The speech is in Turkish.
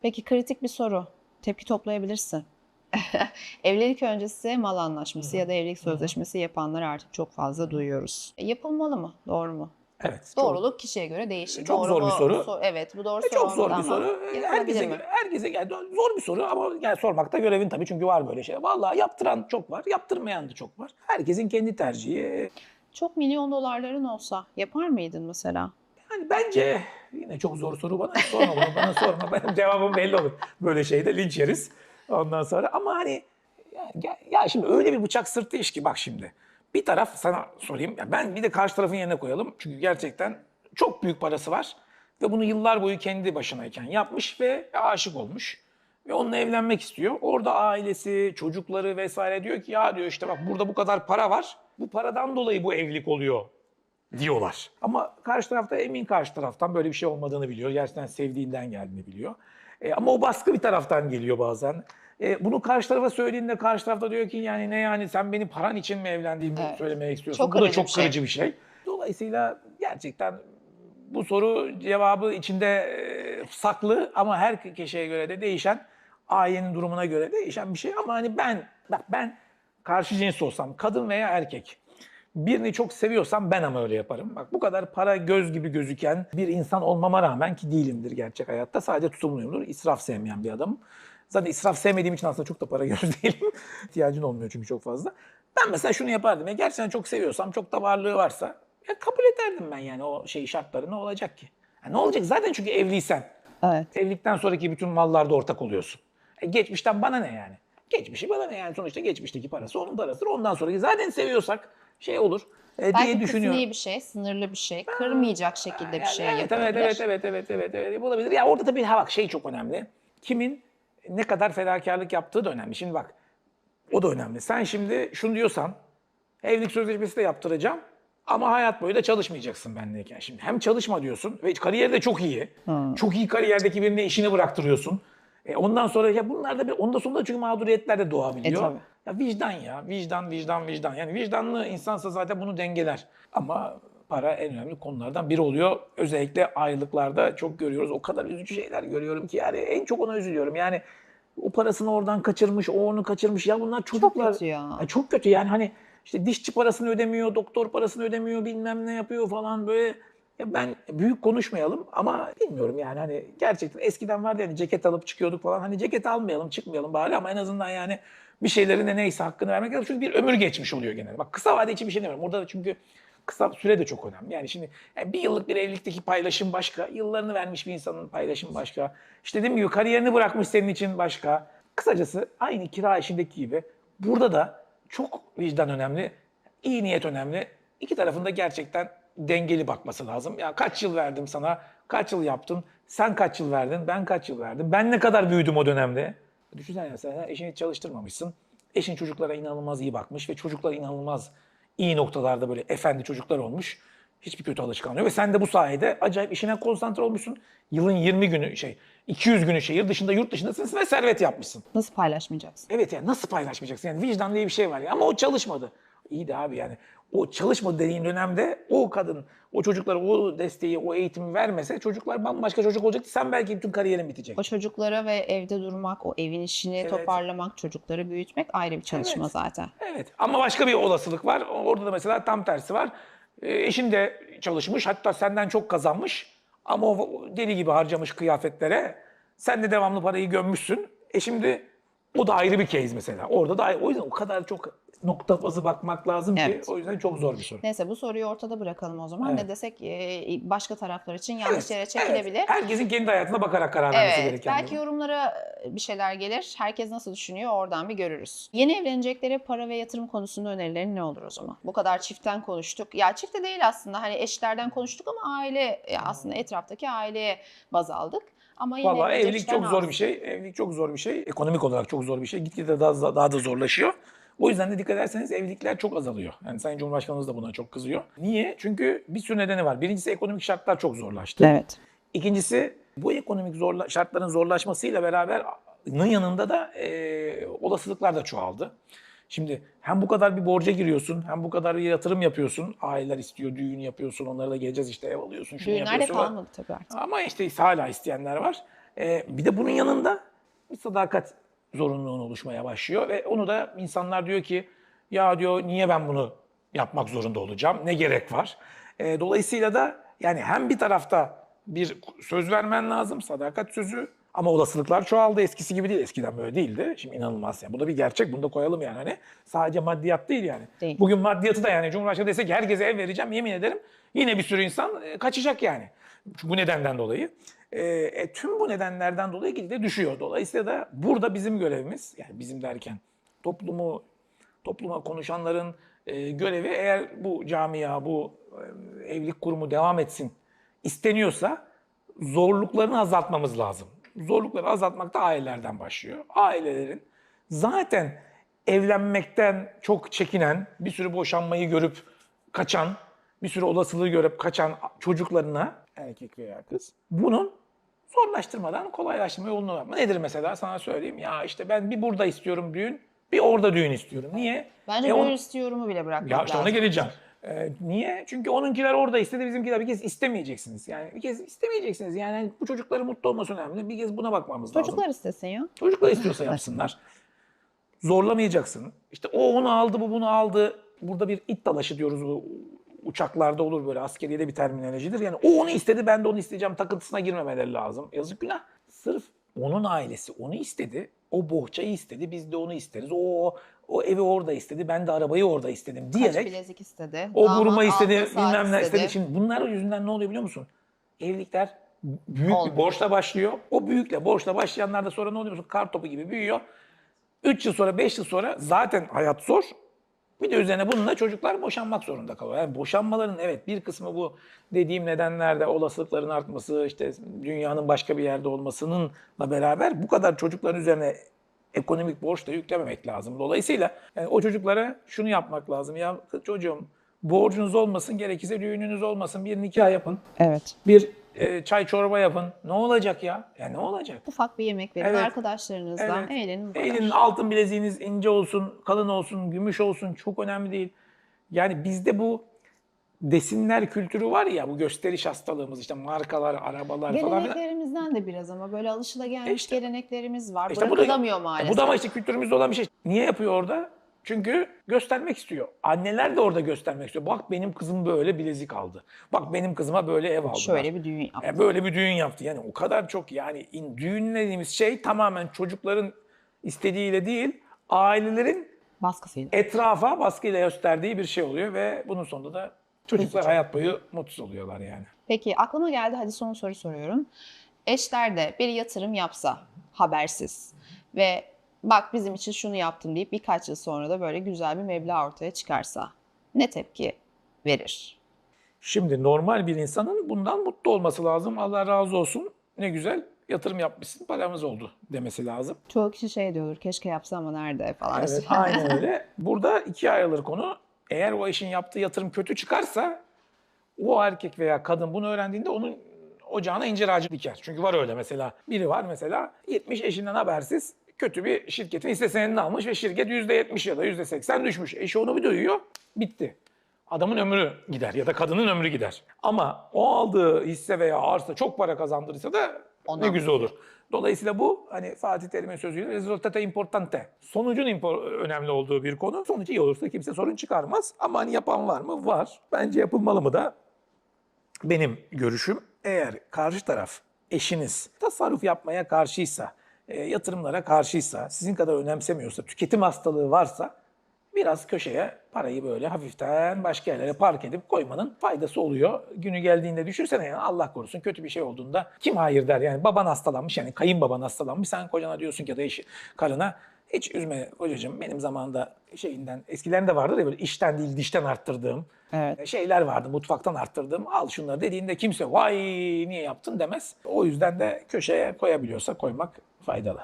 Peki kritik bir soru. Tepki toplayabilirsin. Evlilik öncesi mal anlaşması ya da evlilik sözleşmesi yapanları artık çok fazla duyuyoruz. E, yapılmalı mı? Doğru mu? Evet. çok- Doğruluk kişiye göre değişir. Çok Doğru zor bir soru. So- evet bu doğru E, soru Çok zor bir soru. yapılabilir Herkese, mi? herkese yani zor bir soru ama yani sormakta görevin tabii çünkü var böyle şey. Vallahi yaptıran çok var, yaptırmayan da çok var. Herkesin kendi tercihi. Çok milyon dolarların olsa yapar mıydın mesela? Yani bence yine çok zor soru bana sorma bunu bana sorma. Benim cevabım belli olur. Böyle şeyde linç yeriz ondan sonra. Ama hani ya, ya- şimdi öyle bir bıçak sırtı iş ki bak şimdi. Bir taraf sana sorayım. Ya ben bir de karşı tarafın yerine koyalım. Çünkü gerçekten çok büyük parası var. Ve bunu yıllar boyu kendi başınayken yapmış ve aşık olmuş. Ve onunla evlenmek istiyor. Orada ailesi, çocukları vesaire diyor ki ya diyor işte bak burada bu kadar para var. Bu paradan dolayı bu evlilik oluyor diyorlar. Ama karşı tarafta emin karşı taraftan böyle bir şey olmadığını biliyor. Gerçekten sevdiğinden geldiğini biliyor. E, ama o baskı bir taraftan geliyor bazen. E, bunu karşı tarafa söylediğinde karşı tarafta diyor ki yani ne yani sen beni paran için mi evlendiğimi Evet. söylemeye istiyorsun. Çok bu da çok şey. kırıcı bir şey. Dolayısıyla gerçekten bu soru cevabı içinde e, saklı ama her kişiye göre de değişen, ailenin durumuna göre değişen bir şey. Ama hani ben, bak ben karşı cins olsam, kadın veya erkek, birini çok seviyorsam ben ama öyle yaparım. Bak bu kadar para göz gibi gözüken bir insan olmama rağmen ki değilimdir gerçek hayatta. Sadece tutumluyumdur. İsraf sevmeyen bir adamım. Zaten israf sevmediğim için aslında çok da para göz değilim. İhtiyacın olmuyor çünkü çok fazla. Ben mesela şunu yapardım. Ya gerçekten çok seviyorsam, çok da varlığı varsa ya kabul ederdim ben yani o şey şartları ne olacak ki? Ya ne olacak? Zaten çünkü evliysen. Evet. Evlilikten sonraki bütün mallarda ortak oluyorsun. E geçmişten bana ne yani? Geçmişi bana ne yani? Sonuçta geçmişteki parası onun parasıdır. Ondan sonraki zaten seviyorsak şey olur e, diye Belki düşünüyorum. kısmi bir şey, sınırlı bir şey, kırmayacak şekilde bir şey evet, yapılabilir. evet, evet, evet, evet, evet, evet, olabilir. Ya orada tabii ha bak şey çok önemli. Kimin ne kadar fedakarlık yaptığı da önemli. Şimdi bak o da önemli. Sen şimdi şunu diyorsan evlilik sözleşmesi de yaptıracağım ama hayat boyu da çalışmayacaksın benimleyken. Şimdi hem çalışma diyorsun ve kariyeri de çok iyi. Çok iyi kariyerdeki birine işini bıraktırıyorsun. E ondan sonra ya bunlar da bir ondan sonra da çünkü mağduriyetler de doğabiliyor. E, tabii. Ya vicdan ya. Vicdan, vicdan, vicdan. Yani vicdanlı insansa zaten bunu dengeler. Ama para en önemli konulardan biri oluyor. Özellikle ayrılıklarda çok görüyoruz. O kadar üzücü şeyler görüyorum ki yani en çok ona üzülüyorum. Yani o parasını oradan kaçırmış, o onu kaçırmış. Ya bunlar çocuklar. kötü ya. Ya çok kötü yani hani işte dişçi parasını ödemiyor, doktor parasını ödemiyor, bilmem ne yapıyor falan böyle. Ben büyük konuşmayalım ama bilmiyorum yani hani gerçekten eskiden vardı yani ceket alıp çıkıyorduk falan. Hani ceket almayalım, çıkmayalım bari ama en azından yani bir şeylerin de neyse hakkını vermek lazım. Çünkü bir ömür geçmiş oluyor genelde. Bak kısa vade için bir şey demiyorum. Burada da çünkü kısa süre de çok önemli. Yani şimdi yani bir yıllık bir evlilikteki paylaşım başka, yıllarını vermiş bir insanın paylaşım başka. İşte dediğim gibi kariyerini bırakmış senin için başka. Kısacası aynı kira işindeki gibi burada da çok vicdan önemli, iyi niyet önemli. İki tarafın da gerçekten dengeli bakması lazım. Ya kaç yıl verdim sana, kaç yıl yaptın, sen kaç yıl verdin, ben kaç yıl verdim, ben ne kadar büyüdüm o dönemde. Düşünsene ya sen eşini çalıştırmamışsın. Eşin çocuklara inanılmaz iyi bakmış ve çocuklar inanılmaz iyi noktalarda böyle efendi çocuklar olmuş. Hiçbir kötü alışkanlığı yok. Ve sen de bu sayede acayip işine konsantre olmuşsun. Yılın 20 günü şey, 200 günü şehir dışında, yurt dışındasın ve servet yapmışsın. Nasıl paylaşmayacaksın? Evet yani nasıl paylaşmayacaksın? Yani vicdan diye bir şey var ya. Ama o çalışmadı. İyi de abi yani. O çalışmadı dediğin dönemde o kadın o çocuklara o desteği, o eğitimi vermese çocuklar bambaşka çocuk olacaktı. Sen belki bütün kariyerin bitecek. O çocuklara ve evde durmak, o evin işini Evet. toparlamak, çocukları büyütmek ayrı bir çalışma Evet. zaten. Evet ama başka bir olasılık var. Orada da mesela tam tersi var. E, eşin de çalışmış hatta senden çok kazanmış ama o deli gibi harcamış kıyafetlere. Sen de devamlı parayı gömmüşsün. E şimdi o da ayrı bir case mesela. Orada da. O yüzden o kadar çok nokta bazı bakmak lazım ki Evet. o yüzden çok zor bir soru. Neyse bu soruyu ortada bırakalım o zaman. Evet. Ne desek e, başka taraflar için yanlış Evet, yere evet. çekilebilir. Herkesin kendi hayatına bakarak karar vermesi Evet, gereken. belki durum. yorumlara bir şeyler gelir. Herkes nasıl düşünüyor oradan bir görürüz. Yeni evleneceklere para ve yatırım konusunda önerilerin ne olur o zaman? Bu kadar çiftten konuştuk. Ya çifte değil aslında hani eşlerden konuştuk ama aile ya aslında etraftaki aileye baz aldık. Ama yine Vallahi evlilik çok zor az. bir şey. Evlilik çok zor bir şey. Ekonomik olarak çok zor bir şey. Gitgide daha, daha da zorlaşıyor. O yüzden de dikkat ederseniz evlilikler çok azalıyor. Yani Sayın Cumhurbaşkanımız da buna çok kızıyor. Niye? Çünkü bir sürü nedeni var. Birincisi ekonomik şartlar çok zorlaştı. Evet. İkincisi bu ekonomik zorla, şartların zorlaşmasıyla beraber nın yanında da e, olasılıklar da çoğaldı. Şimdi hem bu kadar bir borca giriyorsun, hem bu kadar bir yatırım yapıyorsun. Aileler istiyor, düğün yapıyorsun, onlara da geleceğiz işte ev alıyorsun, şunu Düğünler de yapıyorsun. kalmadı tabii artık. Ama işte hala isteyenler var. Ee, bir de bunun yanında bir sadakat zorunluluğun oluşmaya başlıyor ve onu da insanlar diyor ki ya diyor niye ben bunu yapmak zorunda olacağım? Ne gerek var? Ee, dolayısıyla da yani hem bir tarafta bir söz vermen lazım, sadakat sözü ama olasılıklar çoğaldı. Eskisi gibi değil. Eskiden böyle değildi. Şimdi inanılmaz yani. Bu da bir gerçek. Bunu da koyalım yani. Hani sadece maddiyat değil yani. Değil. Bugün maddiyatı da yani Cumhurbaşkanı dese ki herkese ev vereceğim yemin ederim yine bir sürü insan e, kaçacak yani. Bu nedenden dolayı. E, e, tüm bu nedenlerden dolayı gitgide düşüyor. Dolayısıyla da burada bizim görevimiz yani bizim derken toplumu topluma konuşanların e, görevi eğer bu camia, bu e, evlilik kurumu devam etsin isteniyorsa zorluklarını azaltmamız lazım. Zorlukları azaltmak da ailelerden başlıyor. Ailelerin zaten evlenmekten çok çekinen, bir sürü boşanmayı görüp kaçan, bir sürü olasılığı görüp kaçan çocuklarına erkek veya kız bunun zorlaştırmadan kolaylaştırma yolunu var. Nedir mesela sana söyleyeyim. Ya işte ben bir burada istiyorum düğün, bir orada düğün istiyorum. Niye? Bence E, böyle on- istiyorumu bile bırakmak ya işte lazım. ona geleceğim. Ee, niye? Çünkü onunkiler orada istedi, bizimkiler bir kez istemeyeceksiniz. Yani bir kez istemeyeceksiniz. Yani bu çocukların mutlu olması önemli. Bir kez buna bakmamız lazım. Çocuklar istesin ya. Çocuklar istiyorsa yapsınlar. Zorlamayacaksın. İşte o onu aldı, bu bunu aldı. Burada bir it dalaşı diyoruz bu uçaklarda olur böyle askeriyede bir terminolojidir. Yani o onu istedi ben de onu isteyeceğim takıntısına girmemeleri lazım. Yazık günah. Sırf onun ailesi onu istedi. O bohçayı istedi. Biz de onu isteriz. O o evi orada istedi. Ben de arabayı orada istedim Kaç diyerek bilezik istedi. o damat vurma istedi, saat bilmem ne istedi. Şimdi bunlar yüzünden ne oluyor biliyor musun? Evlilikler büyük Olmuyor. bir borçla başlıyor. O büyükle, borçla başlayanlar da sonra ne oluyor biliyor musun? Kar topu gibi büyüyor. 3 yıl sonra, 5 yıl sonra zaten hayat zor. Bir de üzerine bununla çocuklar boşanmak zorunda kalıyor. Yani boşanmaların evet bir kısmı bu dediğim nedenlerde olasılıkların artması, işte dünyanın başka bir yerde olmasınınla beraber bu kadar çocukların üzerine ekonomik borç da yüklememek lazım. Dolayısıyla yani o çocuklara şunu yapmak lazım. Ya çocuğum borcunuz olmasın, gerekirse düğününüz olmasın. Bir nikah yapın, Evet. bir e, çay çorba yapın. Ne olacak ya? Ya ne olacak? Ufak bir yemek verin Evet. arkadaşlarınızla. Evet. Eğlenin bu kadar. Elinin altın bileziğiniz ince olsun, kalın olsun, gümüş olsun çok önemli değil. Yani bizde bu desinler kültürü var ya bu gösteriş hastalığımız işte markalar, arabalar falan filan. Geleneklerimizden de biraz ama böyle alışılagelmiş E işte- geleneklerimiz var. İşte bu da- Bırakılamıyor maalesef. Bu da ama işte kültürümüzde olan bir şey. Niye yapıyor orada? Çünkü göstermek istiyor. Anneler de orada göstermek istiyor. Bak benim kızım böyle bilezik aldı. Bak benim kızıma böyle ev aldılar. Şöyle bir düğün yaptı. E, böyle bir düğün yaptı. Yani o kadar çok yani in, düğün dediğimiz şey tamamen çocukların istediğiyle değil, ailelerin Baskısıyla. etrafa baskıyla gösterdiği bir şey oluyor ve bunun sonunda da çocuklar hayat boyu mutsuz oluyorlar yani. Peki aklıma geldi hadi son soru soruyorum. Eşler de bir yatırım yapsa habersiz ve bak bizim için şunu yaptım deyip birkaç yıl sonra da böyle güzel bir meblağ ortaya çıkarsa ne tepki verir? Şimdi normal bir insanın bundan mutlu olması lazım. Allah razı olsun. Ne güzel yatırım yapmışsın, paramız oldu demesi lazım. Çoğu kişi şey diyordur keşke yapsa ama nerede falan. Evet, aynen öyle. Burada ikiye ayrılır konu. Eğer o eşin yaptığı yatırım kötü çıkarsa o erkek veya kadın bunu öğrendiğinde onun ocağına incir ağacı diker. Çünkü var öyle mesela. Biri var mesela 70 eşinden habersiz kötü bir şirketin hisse senedini almış ve şirket %70 ya da %80 düşmüş. Eşi onu bir duyuyor, bitti. Adamın ömrü gider ya da kadının ömrü gider. Ama o aldığı hisse veya arsa çok para kazandırırsa da ne Ondan güzel olur. Dolayısıyla bu hani Fatih Terim'in sözüyle resultate importante. Sonucun impor- önemli olduğu bir konu. Sonuç iyi olursa kimse sorun çıkarmaz. Ama hani yapan var mı? Var. Bence yapılmalı mı da? Benim görüşüm eğer karşı taraf eşiniz tasarruf yapmaya karşıysa, e, yatırımlara karşıysa, sizin kadar önemsemiyorsa, tüketim hastalığı varsa biraz köşeye parayı böyle hafiften başka yerlere park edip koymanın faydası oluyor. Günü geldiğinde düşünsene yani Allah korusun kötü bir şey olduğunda kim hayır der yani baban hastalanmış yani kayınbaban hastalanmış sen kocana diyorsun ki ya da eşi, karına hiç üzme kocacığım benim zamanında şeyinden eskilerinde vardır ya böyle işten değil dişten arttırdığım Evet. şeyler vardı mutfaktan arttırdığım al şunları dediğinde kimse vay niye yaptın demez. O yüzden de köşeye koyabiliyorsa koymak faydalı.